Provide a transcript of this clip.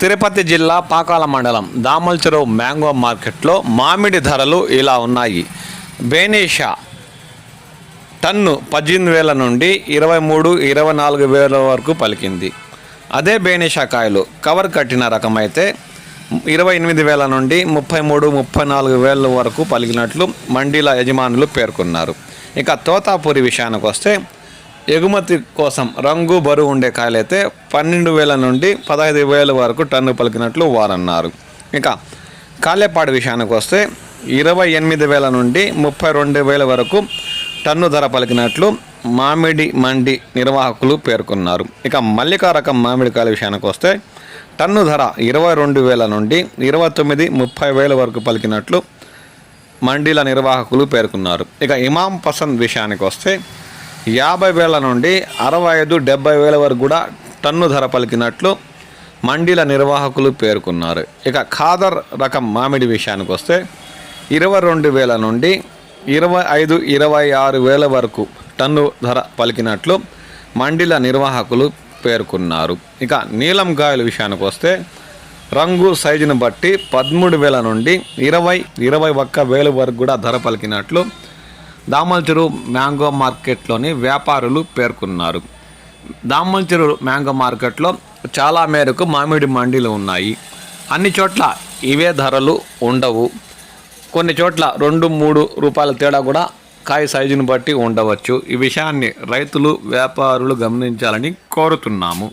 తిరుపతి జిల్లా పాకాల మండలం దామల్చెరువు మ్యాంగో మార్కెట్లో మామిడి ధరలు ఇలా ఉన్నాయి. బేనేషా టన్ను పద్దెనిమిది వేల నుండి ఇరవై మూడు ఇరవై నాలుగు వేల వరకు పలికింది. అదే బేనిషా కాయలు. కవర్ కట్టిన రకం అయితే ఇరవై ఎనిమిది వేల నుండి ముప్పై మూడు ముప్పై నాలుగు వేల వరకు పలికినట్లు మండీల యజమానులు పేర్కొన్నారు. ఇక తోతాపూరి విషయానికి వస్తే ఎగుమతి కోసం రంగు బరువు ఉండే కాయలైతే పన్నెండు వేల నుండి పదహైదు వేల వరకు టన్ను పలికినట్లు వారన్నారు. ఇక కాలేపాడు విషయానికి వస్తే ఇరవై ఎనిమిది వేల నుండి ముప్పై రెండు వేల వరకు టన్ను ధర పలికినట్లు మామిడి మండి నిర్వాహకులు పేర్కొన్నారు. ఇక మల్లికా రకం మామిడికాయల విషయానికి వస్తే టన్ను ధర ఇరవై రెండు వేల నుండి ఇరవై తొమ్మిది ముప్పై వేల వరకు పలికినట్లు మండీల నిర్వాహకులు పేర్కొన్నారు. ఇక ఇమాం పసంద్ విషయానికి వస్తే యాభై వేల నుండి అరవై ఐదు డెబ్బై వేల వరకు కూడా టన్ను ధర పలికినట్లు మండీల నిర్వాహకులు పేర్కొన్నారు. ఇక ఖాదర్ రకం మామిడి విషయానికి వస్తే ఇరవై రెండు వేల నుండి ఇరవై ఐదు ఇరవై ఆరు వేల వరకు టన్ను ధర పలికినట్లు మండీల నిర్వాహకులు పేర్కొన్నారు. ఇక నీలం కాయల విషయానికి వస్తే రంగు సైజును బట్టి పదమూడు వేల నుండి ఇరవై ఇరవై ఒక్క వేలు వరకు కూడా ధర పలికినట్లు దామల్చెరు మ్యాంగో మార్కెట్లోని వ్యాపారులు పేర్కొన్నారు. దామల్చెరు మ్యాంగో మార్కెట్లో చాలా మేరకు మామిడి మండీలు ఉన్నాయి. అన్ని చోట్ల ఇవే ధరలు ఉండవు. కొన్ని చోట్ల రెండు మూడు రూపాయల తేడా కూడా కాయ సైజును బట్టి ఉండవచ్చు. ఈ విషయాన్ని రైతులు వ్యాపారులు గమనించాలని కోరుతున్నాము.